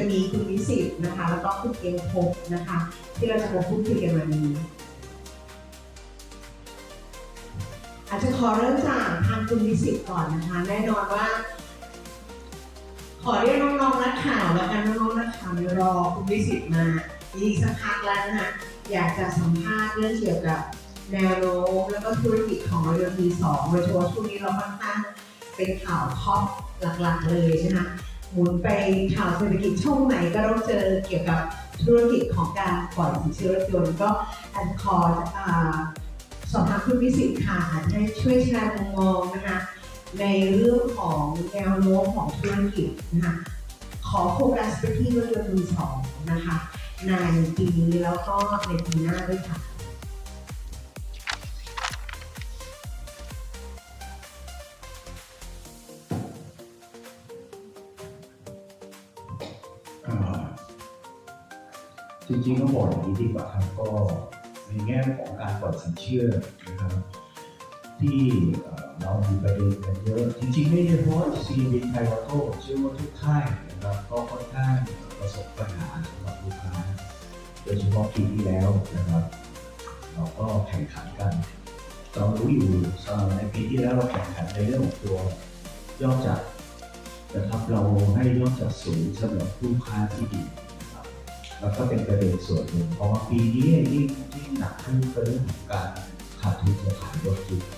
จะมีคุณวิสิตนะคะ แล้วก็คุณเอ็มพบนะคะ ที่เราจะมาพูดคุยกันวันนี้ อาจจะขอเริ่มจากทางคุณวิสิตก่อนนะคะ แน่นอนว่า ขอเรียกน้องๆนักข่าวแล้วกันน้องๆนักข่าวรอคุณวิสิตมาอีกสักพักแล้วนะคะอยากจะสัมภาษณ์เรื่องเกี่ยวกับแนวโน้มแล้วก็ธุรกิจของเรือมีสองโดยเฉพาะช่วงนี้เราค่อนข้างเป็นข่าวท็อปหลักๆเลยนะคะ หมุนไปข่าวเศรษฐกิจช่วงไหนก็ต้องเจอเกี่ยวกับธุรกิจของการปล่อยสินเชื่อรถยนต์ก็อันขออ่าสอบถามคุณวิสิตค่ะอาจจะให้ช่วยแชร์มุมมองนะคะในเรื่องของแนวโน้มของธุรกิจนะคะขอโฟกัสไปที่รถยนต์มือสองนะคะในปีนี้แล้วก็ในปีหน้าด้วยค่ะ จริงๆต้องบอกอย่างนี้ดีกว่าครับก็ในแง่ของการปล่อยสินเชื่อนะครับที่เรามีประเด็นกันเยอะจริงๆไม่ใช่เพราะซีบีไทยวาโต้เชื่อว่าทุกค่ายนะครับก็ค่อนข้างประสบปัญหาสำหรับลูกค้าโดยเฉพาะปีที่แล้วนะครับ เราก็แข่งขันกันเรารู้อยู่ในปีที่แล้วเราแข่งขันในเรื่องของตัวยอดจัดนะครับเราให้ยอดจัดสูงสำหรับลูกค้าที่ดี แล้วก็เป็นประเด็นส่วนหนึ่งเพราะว่าปีนี้ยิ่งยิ่งหนักขึ้นก็เรื่องของการขาดทุนจะขายรถยนต์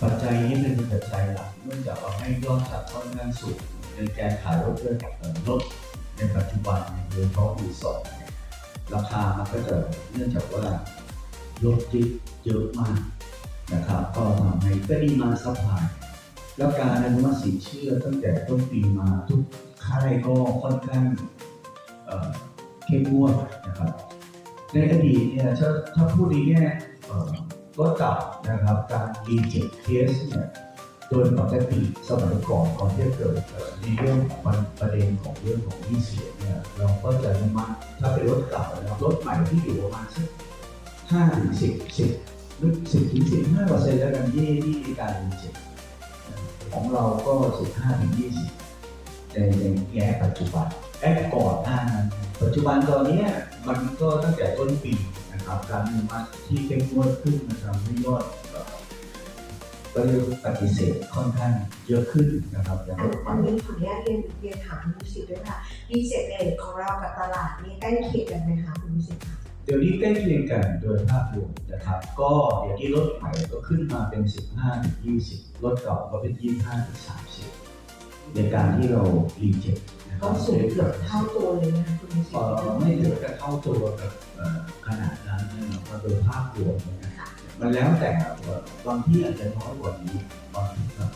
ปัจจัยนี้เป็นปัจจัยหลักเนื่องจากเราให้ยอดจัดค่อนข้างสูงในการขายรถยนต์เอ่อรถในปัจจุบันเนี่ยโดยเฉพาะมือสองเนี่ยราคามันก็จะเนื่องจากว่ารถที่เยอะมากนะครับก็ทำให้ก็ดีมาซัพพลายแล้วการอนุมัติสินเชื่อตั้งแต่ต้นปีมาทุกค่ายก็ค่อนข้าง เอ่อเข้มงวดนะครับ ในอดีตเนี่ยถ้าถ้าพูดในแง่เอ่อรถเก่านะครับการรีเจ็คเคสเนี่ยโดยปกติสมัยก่อนก่อนที่จะเกิดเอ่อในเรื่องของประเด็นของเรื่องของหนี้เสียเนี่ยเราก็จะอนุมัติถ้าเป็นรถเก่านะครับรถใหม่ที่อยู่ประมาณสักห้าถึงสิบสิบหรือสิบถึงสิบห้าเปอร์เซ็นต์แล้วกันที่ที่มีการรีเจ็คของเราก็15ถึง20ในในแง่ปัจจุบัน แอปก่อนหน้านั้นปัจจุบันตอนเนี้ยมันก็ตั้งแต่ต้นปีนะครับการอนุมัติที่เข้มงวดขึ้นนะครับให้ยอดเอ่อก็เรียกว่าปฏิเสธค่อนข้างเยอะขึ้นนะครับอย่างอันอันนี้ขออนุญาตเรียนเรียนถามคุณวิสิตด้วยค่ะดีเซลเรทของเรากับตลาดนี้ใกล้เคียงกันไหมคะคุณวิสิตค่ะเดี๋ยวนี้ใกล้เคียงกันโดยภาพรวมนะครับ ก็เดี๋ยวนี้รถใหม่ก็ขึ้นมาเป็น 15ถึง20 รถเก่าก็เป็น 25ถึง30 ในการที่เรารีเจ็ค ก็สูงเกือบเท่าตัวเลยนะคุณวิสิตเอ่อไม่เหลือจะเข้าตัวกับขนาดนั้นนะครับโดยภาพรวมนะมันแล้วแต่ว่าบางที่อาจจะน้อยกว่านี้บางที่ก็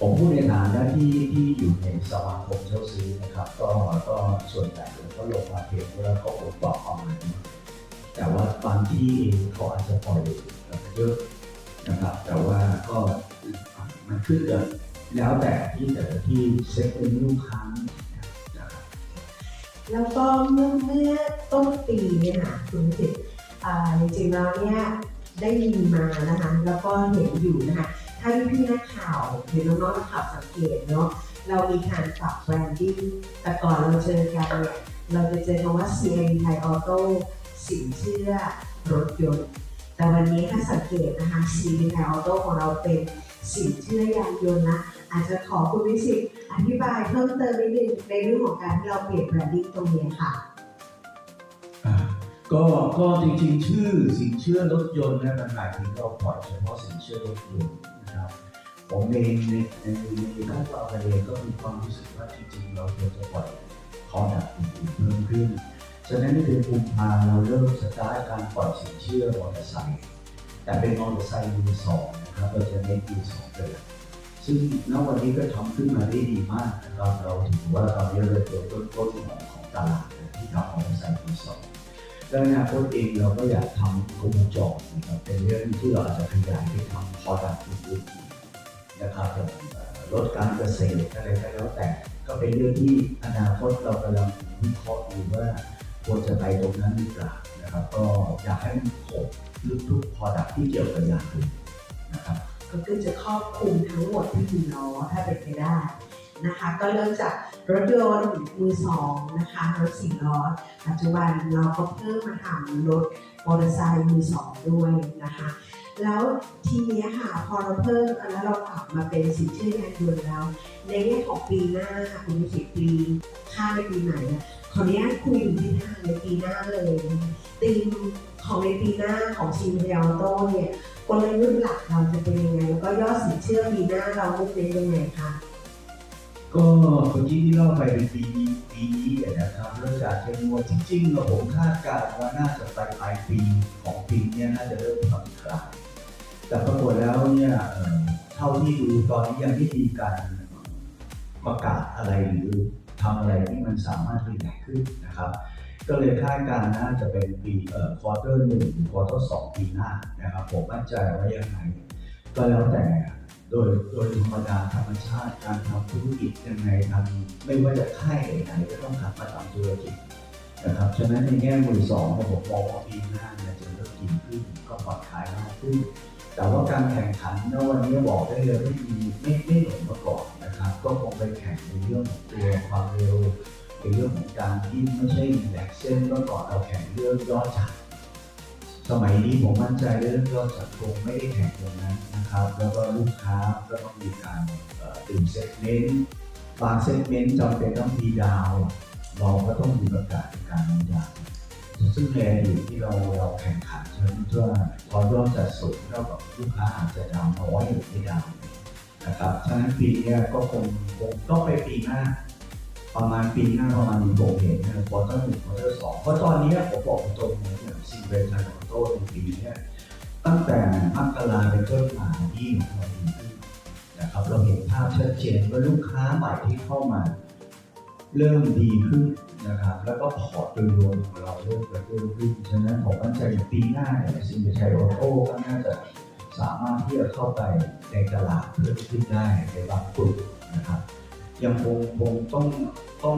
ผมพูดในฐานะที่ที่อยู่ในสมาคมเช่าซื้อนะครับ ก็ก็ส่วนใหญ่เราก็ลงมาเพียงว่าเขาบอกประมาณนี้แต่ว่าบางที่เองเขาอาจจะปล่อยเยอะนะครับ แต่ว่าก็มันขึ้นกับ แล้วแต่ที่แต่ละที่เซ็ตเป็นลูกค้านะครับแล้วก็เมื่อเมื่อต้นปีเนี่ยนะคุณสิตอ่าจริงๆแล้วเนี่ยได้ยินมานะคะ แล้วก็เห็นอยู่นะคะถ้าพี่นักข่าวหรือน้องๆนักข่าวสังเกตเนาะเรามีการปรับแบรนดิ้งแต่ก่อนเราเจอกันเนี่ยเราจะเจอคำว่า CI ไทยออโต้สินเชื่อรถยนต์แต่วันนี้ถ้าสังเกตนะคะ CI ไทยออโต้ของเราเป็น สินเชื่อยานยนต์นะอาจจะขอคุณวิสิตอธิบายเพิ่มเติมนิดนึงในเรื่องของการที่เราเปลี่ยนแบรนดิ้งตรงนี้ค่ะก็ก็จริงๆ ชื่อสินเชื่อรถยนต์นะมันหมายถึงเราปล่อยเฉพาะสินเชื่อรถยนต์นะครับผมเองในในในขั้นตอนเองก็มีความรู้สึกว่าจริงๆ เราควรจะปล่อยคอดักอื่นๆเพิ่มขึ้น ฉะนั้นในเดือนกุมภาเราเริ่มสตาร์ทการปล่อยสินเชื่อมอเตอร์ไซค์ แต่เป็นมอเตอร์ไซค์มือสองนะครับเราจะเน้นมือสองเป็นหลักซึ่งณวันนี้ก็ทำขึ้นมาได้ดีมากนะครับเราถือว่าตอนนี้เราเป็นต้นต้นของของตลาดที่ทำมอเตอร์ไซค์มือสองแล้วอนาคตเองเราก็อยากทำกรมจรนะครับเป็นเรื่องที่เราอาจจะขยายไปทำพอดักอื่นๆนะครับอย่างเอ่อลดการเกษตรอะไรก็แล้วแต่ ก็เป็นเรื่องที่อนาคตเรากำลังวิเคราะห์อยู่ว่า ควรจะไปตรงนั้นหรือเปล่านะครับ ก็อยากให้มันครบทุกๆพอดักที่เกี่ยวกับยางอื่นนะครับก็คือจะครอบคลุมทั้งหมดที่มีล้อถ้าเป็นไปได้นะคะก็เริ่มจากรถยนต์มือสองนะคะรถสี่ล้อปัจจุบันเราก็เพิ่มมาทำรถมอเตอร์ไซค์มือสองด้วยนะคะแล้วทีนี้ค่ะพอเราเพิ่มแล้วเราปรับมาเป็นสินเชื่อยานยนต์แล้ว ในแง่ของปีหน้าคุณสิปีค่าในปีไหน ขออนุญาตคุยถึงทิศทางในปีหน้าเลยธีมของในปีหน้าของซีเรียลโตเนี่ยกลยุทธ์หลักเราจะเป็นยังไงแล้วก็ยอดสินเชื่อปีหน้าเรามุ่งเน้นยังไงคะก็เมื่อกี้ที่เล่าไปเป็นปีนี้ปีนี้เนี่ยนะครับเริ่มจากเทคโนโลยีจริงๆเราผมคาดการณ์ว่าน่าจะปลายปลายปีของปีเนี้น่าจะเริ่มผ่อนคลายแต่ปรากฏแล้วเนี่ยเท่าที่ดูตอนนี้ยังไม่มีการประกาศอะไรหรือ ทำอะไรที่มันสามารถรีแลกซ์ขึ้นนะครับ ก็เลยคาดการณ์น่าจะเป็นปีเอ่อควอเตอร์หนึ่งควอเตอร์สองปีหน้านะครับผมมั่นใจว่ายังไงก็แล้วแต่โดยโดยธรรมดาธรรมชาติการทำธุรกิจยังไงทำไม่ว่าจะค่ายไหนก็ต้องกลับมาทำธุรกิจนะครับฉะนั้นในแง่มือสองนะผมมองว่าปีหน้าเนี่ยจะเริ่มดีขึ้นก็ผ่อนคลายมากขึ้น แต่ว่าการแข่งขันณวันนี้บอกได้เลยไม่มีไม่ไม่เหมือนเมื่อก่อนนะครับ ก็คงไปแข่งในเรื่องของตัวความเร็วในเรื่องของการที่ไม่ใช่แหลกเส้นเมื่อก่อนเราแข่งเรื่องยอดจัดสมัยนี้ผมมั่นใจเรื่องยอดจัดคงไม่ได้แข่งตรงนั้นนะครับ แล้วก็ลูกค้าก็ต้องมีการตื่นเซตเมนต์บางเซตเมนต์จำเป็นต้องมีดาวเราก็ต้องมีประกาศการมีดาวน์ ซึ่งในอดีตที่เราเราแข่งขันฉะนั้นว่าพอยอดจัดสูงเท่ากับลูกค้าอาจจะดาวน์น้อยหรือไม่ดาวน์นะครับฉะนั้นปีนี้ก็คงคงต้องไปปีหน้า ประมาณปีหน้าประมาณหนึ่งโมงเห็นนะควอเตอร์หนึ่งควอเตอร์สองเพราะตอนนี้ผมบอกตรงเลยเนี่ยซิงเกิลไทยโต้ในปีนี้ตั้งแต่มกราเป็นต้นมาที่เราดีขึ้นนะครับเราเห็นภาพชัดเจนว่าลูกค้าใหม่ที่เข้ามา เริ่มดีขึ้น นะครับแล้วก็พอร์ตโดยรวมของเราเริ่มกระเตื้องขึ้นฉะนั้นผมมั่นใจปีหน้าเนี่ยซิงเกิลไทยโต้ก็น่าจะสามารถที่จะเข้าไปในตลาดเพิ่มขึ้นได้ในบางกลุ่มนะครับ ยังคงคงต้องต้อง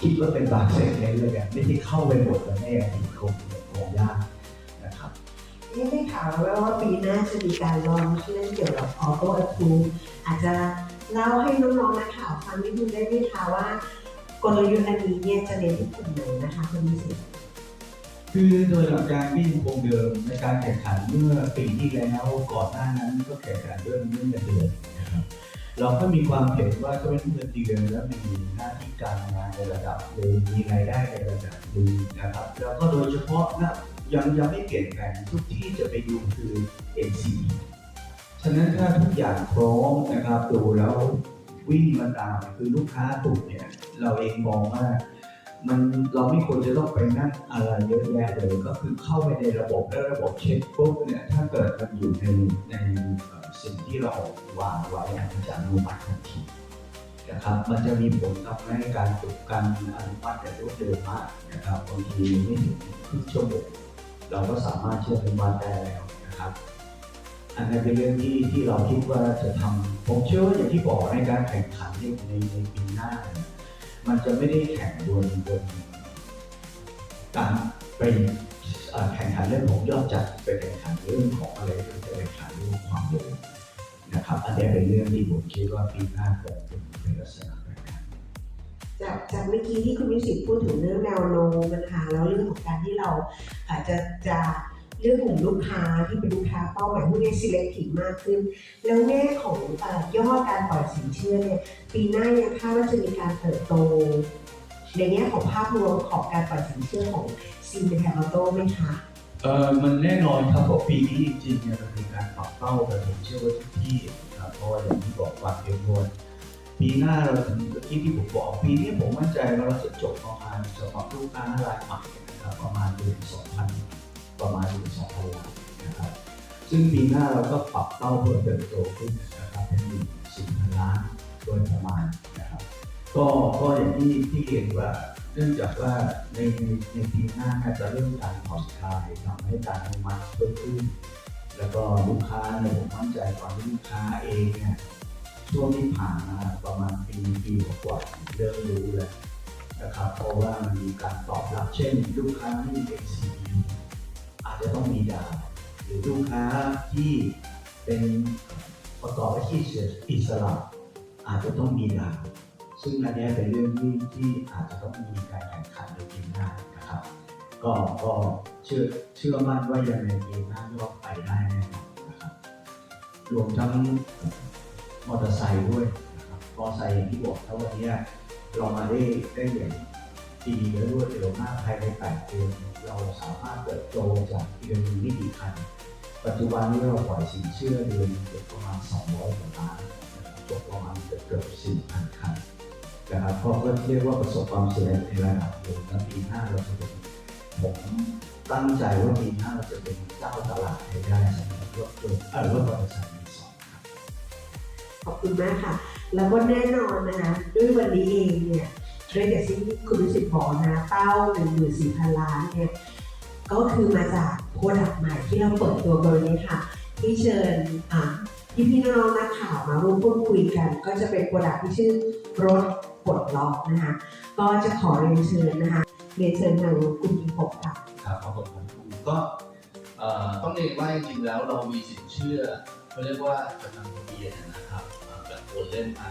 คิดว่าเป็นบางเซกเมนต์เลยกันไม่ที่เข้าไปหมดกันแน่อีกคงคงยากนะครับนี่ได้ข่าวแล้วว่าปีหน้าจะมีการลองเรื่องเกี่ยวกับออโต้ a p p r o v e อาจจะเล่าให้น้องๆนักข่าวฟังนิดนึงได้ไหมคะว่า กลยุทธ์อันนี้เนี่ยจะเน้นที่กลุ่มไหนนะคะคุณวิสิตคือโดยหลักการวิ่งคงเดิมในการแข่งขันเมื่อปีที่แล้วก่อนหน้านั้นก็แข่งขันเรื่องเรื่องเงินเดือนนะครับเราก็มีความเห็นว่าก็เป็นเงินเดือนแล้วมีหน้าที่การงานในระดับหนึ่งมีรายได้ในระดับหนึ่งนะครับแล้วก็โดยเฉพาะนะยังยังไม่เปลี่ยนแปลงทุกที่จะไปดูคือ NC ฉะนั้นถ้าทุกอย่างพร้อมนะครับดูแล้ว วิ่งมาตามคือลูกค้ากลุ่มเนี่ย เราเองมองว่ามันเราไม่ควรจะต้องไปนั่งอะไรเยอะแยะเลยก็คือเข้าไปในระบบแล้วระบบเช็คปุ๊บเนี่ยถ้าเกิดมันอยู่ในในสิ่งที่เราวางไว้อะมันจะอนุมัติทันทีนะครับมันจะมีผลทำให้การตรวจการอนุมัติแต่รวดเร็วมากนะครับบางทีไม่ถึงครึ่งชั่วโมงเราก็สามารถเชื่อมอนุมัติได้แล้วนะครับ อันนั้นเป็นเรื่องที่ที่เราคิดว่าจะทำผมเชื่อว่าอย่างที่บอกในการแข่งขันในในในปีหน้า มันจะไม่ได้แข่งบนบนการไปแข่งขันเรื่องของยอดจัดไปแข่งขันเรื่องของอะไรก็จะแข่งขันเรื่องความเร็วนะครับ อันนี้เป็นเรื่องที่ผมคิดว่าปีหน้าคงเป็นลักษณะแบบนั้นจากจากเมื่อกี้ที่คุณวิสิตพูดถึงเรื่องแนวโน้มนะคะแล้วเรื่องของการที่เราอาจจะจะ เรื่องของลูกค้าที่เป็นลูกค้าเป้าหมายผู้เรียน selective มากขึ้น แล้วแง่ของอยอดการปล่อยสินเชื่อเนี่ยปีหน้ายังคาดว่าจะมีการเติบโต ในแง่ของภาพรวมของการปล่อยสินเชื่อของซีนเป็นแทมโตไหมคะเออมันแน่นอนครับเพราะปีนี้จริงๆเนี่ยมันมีการปรับเป้าแต่ผมเชื่อว่าทุกที่นะครับเพราะว่าอย่างที่บอกความเข้มข้นปีหน้าเราถึงเมื่อกี้ที่ผมบอกปีนี้ผมมั่นใจว่าเราจะจบประมาณสำหรับลูกค้ารายใหม่นะครับประมาณเดือนสองพัน ประมาณเดือนสองพันล้านนะครับ ซึ่งปีหน้าเราก็ปรับเป้าเพิ่มเติบโตขึ้นนะครับเป็นหนึ่งสี่พันล้านโดยประมาณนะครับก็ก็อย่างที่ที่เรียนว่าเนื่องจากว่าในในในปีหน้าน่าจะเริ่มการผ่อนคลายทำให้การอนุมัติเพิ่มขึ้น แล้วก็ลูกค้าเนี่ยผมมั่นใจตอนที่ลูกค้าเองเนี่ยช่วงที่ผ่านมาประมาณปีปีกว่าเริ่มรู้แล้วนะครับ เพราะว่ามันมีการตอบรับเช่น ลูกค้าที่เป็น CE อา จจะต้องมีดาวหรือลูกค้าที่เป็นประกอบอาชีพอิสระอาจจะต้องมีดาวซึ่งอันนี้เป็นเรื่องที่ที่อาจจะต้องมีการแข่งขันในปีหน้านะครับ ก็ก็เชื่อเชื่อมั่นว่ายังไงปีหน้าก็ไปได้แน่นอนนะครับรวมทั้งมอเตอร์ไซค์ด้วยนะครับมอเตอร์ไซค์อย่างที่บอกถ้าวันนี้เรามาได้ได้อย่าง ดีและรวดเร็วมากภายใน8เดือนเราสามารถเติบโตจากเดือนหนึงไม่กี่คันปัจจุบันนี้เราปล่อยสินเชื่อเดือนเกือบประมาณ 200กว่าล้านนะครับประมาณเกือบเกือบ4,000คันนะครับเพราะก็เรียกว่าประสบความสำเร็จในระดับหนึ่งและปีหน้าเราจะเป็นผมตั้งใจว่าปีหน้าเราจะเป็นเจ้าตลาดให้ได้สำหรับรถยนต์เออรถมอเตอร์ไซค์มือสองครับขอบคุณมากค่ะ แล้วก็แน่นอนนะคะด้วยวันนี้เองเนี่ย เทรดเดซิ่คุณวิสิตบอกนะเป้าหนึ่งหมื่นสี่พันล้านเนี่ยก็คือมาจากโปรดักต์ใหม่ที่เราเปิดตัวบรินี้ค่ะ ที่เชิญพี่พี่น้องนักข่าวมาร่วมพูดคุยกัน ก็จะเป็นโปรดักต์ที่ชื่อรถปลดล็อกนะคะก็จะขอเรียนเชิญนะคะเรียนเชิญทางคุณยิงพบค่ะครับขอบคุณครับก็ต้องเรียนว่าจริงๆแล้วเรามีสินเชื่อเขาเรียกว่าจำนำทะเบียนนะครับแบบโอนเล่นมา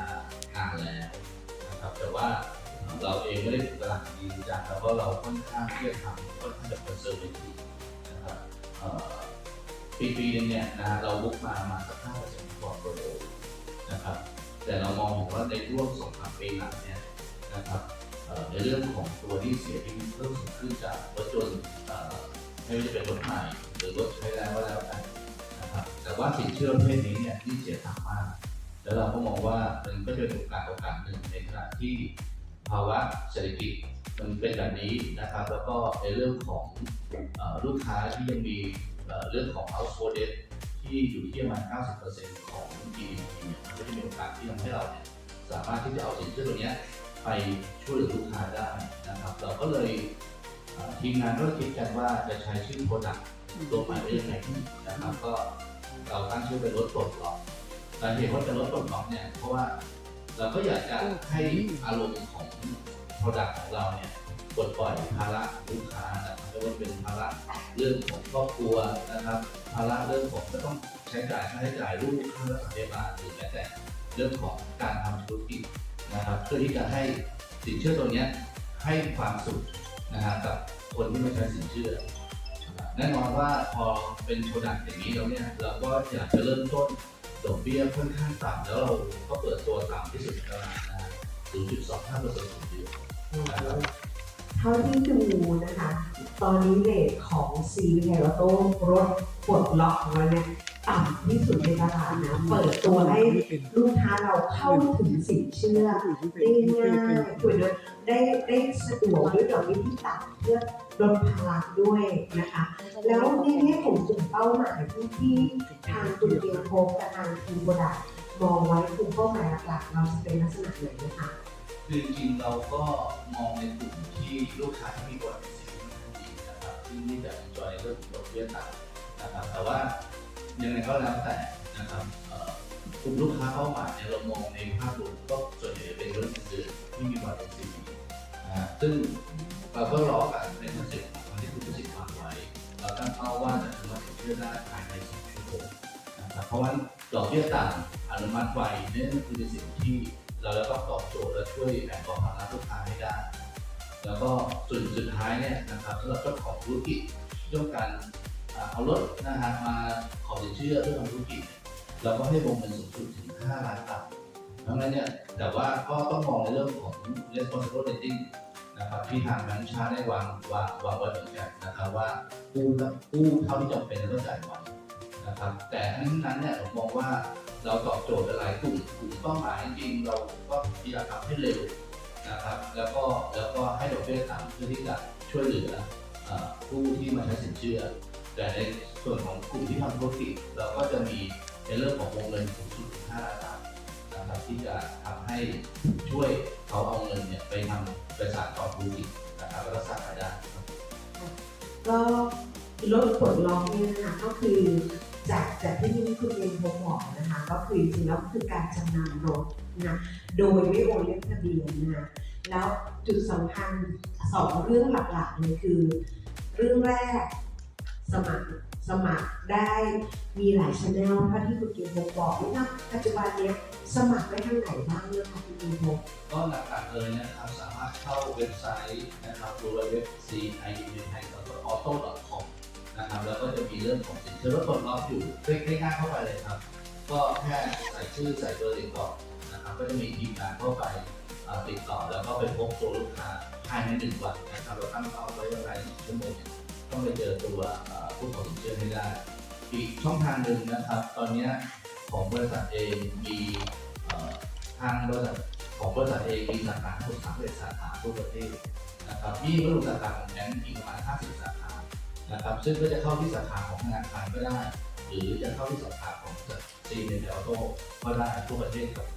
นานแล้วนะครับแต่ว่า เราเองไม่ได้ถูกตลาดดีจังแล้วก็เราค่อนข้างที่จะทำค่อนข้างจะคอนเซอร์เวทีนะครับปีปีๆนึงเนี่ยนะเราบุกมามาสักห้าเปอร์เซ็นต์ของโปรโนะครับแต่เรามองว่าในช่วงสองสามปีหลังเนี่ยนะครับในเรื่องของตัวที่เสียที่เพิ่มสูงขึ้นจากรถยนต์ไม่ว่าจะเป็นรถใหม่หรือรถใช้แล้วก็แล้วแต่นะครับแต่ว่าสินเชื่อประเภทนี้เนี่ยที่เสียต่ำมาก แล้วเราก็มองว่ามันก็จะเป็นโอกาสโอกาสหนึ่งในขณะที่ ภาวะเศรษฐกิจมันเป็นแบบนี้นะครับ แล้วก็ในเรื่องของอลูกค้าที่ยังมีเรื่องของ household debt ที่อยู่ที่ประมาณ 90%ของ GDP เนี่ยมันก็จะมีโอกาสที่ทำให้เราเนี่ยสามารถที่จะเอาสินเชื่อตัวเนี้ยไปช่วยเหลือลูกค้าได้นะครับ เราก็เลยทีมงานก็คิดกันว่าจะใช้ชื่อโปรดักต์ตัวใหม่ได้ยังไงนะครับก็เราตั้งชื่อเป็นรถปลดล็อกสาเหตุว่าเป็นรถปลดล็อกเนี่ยเพราะว่า เราก็อยากจะให้อารมณ์ของโปรดักต์ของเราเนี่ยปลดปล่อยภาระลูกค้านะครับไม่ว่าเป็นภาระเรื่องของครอบครัวนะครับ ภาระเรื่องของก็ต้องใช้จ่ายค่าใช้จ่ายลูกค่ารักษาพยาบาลหรือแม้แต่เรื่องของการทำธุรกิจนะครับ เพื่อที่จะให้สินเชื่อตัวเนี้ยให้ความสุขนะครับกับคนที่ไม่ใช้สินเชื่อนะครับแน่นอนว่าพอเป็นโปรดักต์อย่างนี้แล้วเนี่ยเราก็อยากจะเริ่มต้น ดอกเบี้ยค่อนข้างต่ำแล้วเราก็เปิดตัวต่ำที่สุดในตลาดนะ0.25เปอร์เซ็นต์ต่อเดือนนะครับเท่าที่ดูนะคะ ตอนนี้เรทของซีเทโลโต้รถปลดล็อกของเราเนี่ย ต่ำที่สุดในตลาดนะเปิดตัวให้ลูกค้าเราเข้าถึงสินเชื่อได้ง่ายคุยด้วยได้ได้สะดวกด้วยดอกเบี้ยที่ต่ำเพื่อลดภาระด้วยนะคะ แล้วในแง่ของกลุ่มเป้าหมายที่ที่ทางคุณเกียงพบกับทางทีมโปรดักมองไว้กลุ่มเป้าหมายหลักๆเราจะเป็นลักษณะไหนนะคะคือจริงเราก็มองในกลุ่มที่ลูกค้าที่มีบทสินดีนะครับที่นี่จะจอยเรื่องดอกเบี้ยต่ำนะครับแต่ว่า ยังไงก็แล้วแต่นะครับกลุ่มลูกค้าเป้าหมายเนี่ยเรามองในภาพรวมก็ส่วนใหญ่จะเป็นรื่องอื่นที่มีบทสินนะฮะซึ่งเราก็รอกันในคอนเซ็ปต์ของที่คุณผู้สิทธิ์วางไว้เราตั้งเป้าว่าจะสามารถเชื่อได้ภายในสองชั่วโมงนะครับเพราะว่าดอกเบี้ยต่ำอนุมัติไวเนี่ยคือเป็นสิ่งที่เราจะต้องตอบโจทย์และช่วยแบ่งเบาภาระลูกค้าให้ได้ แล้วก็ส่วนสุดท้ายเนี่ยนะครับสำหรับเจ้าของธุรกิจเรื่องการ เอารถนะฮะมาขอสินเชื่อเพื่อทำธุรกิจเราก็ให้วงเงินสูงสุดถึง 5 ล้านบาทดังนั้นเนี่ยแต่ว่าก็ต้องมองในเรื่องของ responsible lending นะครับที่ทางแบงก์ชาติได้วางวางวางไว้เหมือนกันนะครับว่ากู้กู้เท่าที่จำเป็นแล้วก็จ่ายไวนะครับแต่ทั้งนั้นเนี่ยผมมองว่าเราตอบโจทย์หลายกลุ่มกลุ่มเป้าหมายจริงเราก็พยายามทำให้เร็วนะครับแล้วก็แล้วก็ให้ดอกเบี้ยต่ำเพื่อที่จะช่วยเหลือผู้ที่มาใช้สินเชื่อ แต่ในส่วนของกลุ่มที่ทำธุรกิจเราก็จะมีในเรื่องของวงเงินสูงสุดถึง5ล้านบาทนะครับที่จะทำให้ช่วยเขาเอาเงินเนี่ยไปทำไปสานต่อธุรกิจนะครับแล้วก็สร้างรายได้ครับก็รถปลลอกเนี่ยนะคะก็คือจากจากที่คุณเองผมบอกนะคะ ก็คือจริงๆแล้วคือการจำนำรถนะโดยไม่โอนเลขทะเบียนนะแล้วจุดสำคัญสองเรื่องหลักๆเลยคือ เรื่องแรก สมัครสสมัครได้มีหลายช anel ถ้าที่คุณกิมโบบอกว่าปัจจุบันเนี้ยสมัครได้ทางไหนบ้างเนี่ยคะคุณกิมโบก็หลักๆเลยนะครับ สามารถเข้าเว็บไซต์นะครับ www.cidinthai.auto.com นะครับแล้วก็จะมีเรื่องของสินเชื่อรถปลดล็อกอยู่คลิกง่ายๆเข้าไปเลยครับ ก็แค่ใส่ชื่อใส่เบอร์ติดต่อนะครับก็จะมีทีมงานเข้าไปเอ่อติดต่อแล้วก็ไปพบตัวลูกค้าภายในหนึ่งวันนะครับเราตั้งเป้าไว้ว่าภายในหนึ่งชั่วโมงเนี่ย ต้องไปเจอตัวผู้ขอสินเชื่อให้ได้ อีกช่องทางหนึ่งนะครับ ตอนนี้ของบริษัทเองมีทางบริษัทของบริษัทเองมีสาขาทั้งหมด31สาขาทั่วประเทศนะครับมีบริษัทสาขาของแบงก์อีกประมาณ50สาขานะครับ ซึ่งก็จะเข้าที่สาขาของธนาคารก็ได้ หรือจะเข้าที่สาขาของซีเมนต์ออโต้ก็ได้ทั่วประเทศครับ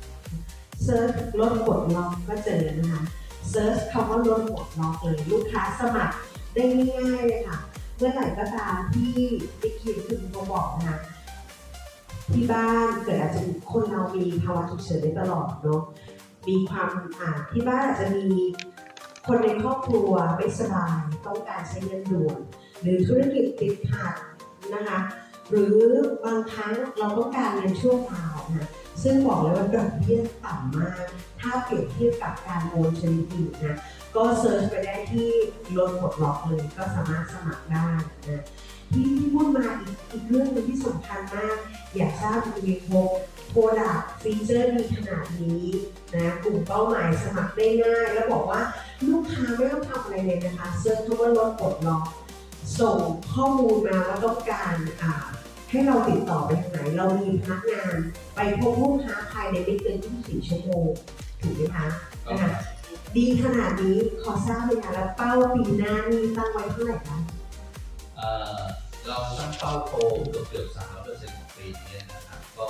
เซิร์ชรถปลดล็อกก็เจอนะคะเซิร์ชคำว่ารถปลดล็อกเลยลูกค้าสมัคร ได้ง่ายๆเลยค่ะ เมื่อไหร่ก็ตามที่ได้คิดคุณโบบอกนะคะที่บ้านเกิดอาจจะคนเรามีภาวะฉุกเฉินได้ตลอดเนาะมีความอ่าที่บ้านอาจจะมีคนในครอบครัวไม่สบายต้องการใช้เงินด่วนหรือธุรกิจติดขัดนะคะหรือบางครั้งเราต้องการเงินชั่วคราวนะซึ่งบอกเลยว่าดอกเบี้ยต่ำมาก ถ้าเปรียบเทียบกับการโอนชนิดอื่นนะก็เซิร์ชไปได้ที่รถปลดล็อกเลยก็สามารถสมัครได้นะที่ที่พูดมาอีกอีกเรื่องหนึงที่สำคัญมาก อยากทราบคุณมีโคโปรดักฟีเจอร์มีขนาดนี้นะกลุ่มเป้าหมายสมัครได้ง่าย แล้วบอกว่าลูกค้าไม่ต้องทำอะไรเลยนะคะเซิร์ชคำว่ารถปลดล็อกส่งข้อมูลมาว่าต้องการอ่าให้เราติดต่อไปทางไหน เรามีพนักงาน ไปพบลูกค้าภายในไม่เกิน24ชั่วโมง ถูกไหมคะนะคะดีขนาดนี้ขอทราบเลยค่ะแล้วเป้าปีหน้านี่ตั้งไว้เท่าไหร่คะเอ่อเราตั้งเป้าโตเกือบเกือบสามร้อยเปอร์เซ็นต์ของปีนี้นะครับก็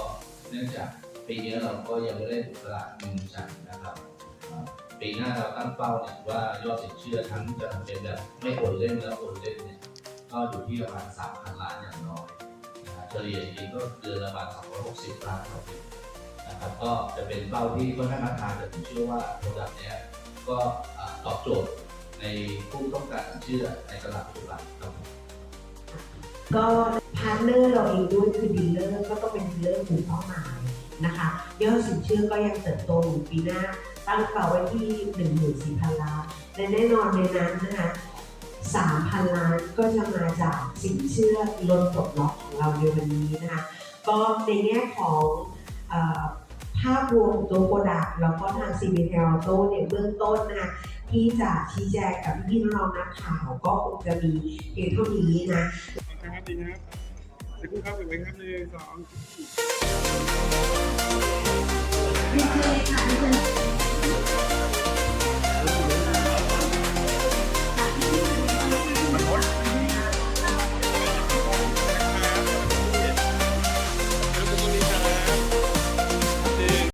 เนื่องจากปีนี้เราก็ยังไม่ได้บุกตลาดจริงจังนะครับเอ่อปีหน้าเราตั้งเป้าเนี่ยว่ายอดสินเชื่อทั้งจะเป็นแบบไม่โอนเล่นและโอนเล่นเนี่ยก็อยู่ที่ประมาณสามพันล้านอย่างน้อยนะครับเฉลี่ยจริงๆก็เดือนละประมาณสองร้อยหกสิบล้านต่อปี นะครับก็จะเป็นเป้าที่ค่อนข้างท้าทายแต่ผมเชื่อว่าโปรดักต์เนี้ยก็ตอบโจทย์ในผู้ต้องการเชื่อในตลาดปัจจุบันครับก็พาร์ทเนอร์เราเองด้วยคือดีลเลอร์ก็ต้องเป็นดีลเลอร์กลุ่มเป้าหมายนะคะยอดสินเชื่อก็ยังเติบโตอยู่ปีหน้า ตั้งเป้าไว้ที่14,000 ล้านและแน่นอนในนั้นนะคะ3,000 ล้านก็จะมาจากสินเชื่อลดปลดล็อกของเราในวันนี้นะคะก็ในแง่ของ ภาพรวมตัวโปรดักต์แล้วก็ทาง c b t a u t o เนี่ยเบื้องต้นนะคะที่จะชี้แจงกับพี่ๆน้องๆนักข่าวก็คงจะมีเพียงเท่านี้นะนะครับดีนะครับเดี๋ยวคุณครับเป็นไงครับหนึ่งสองดีเลยค่ะดิฉัน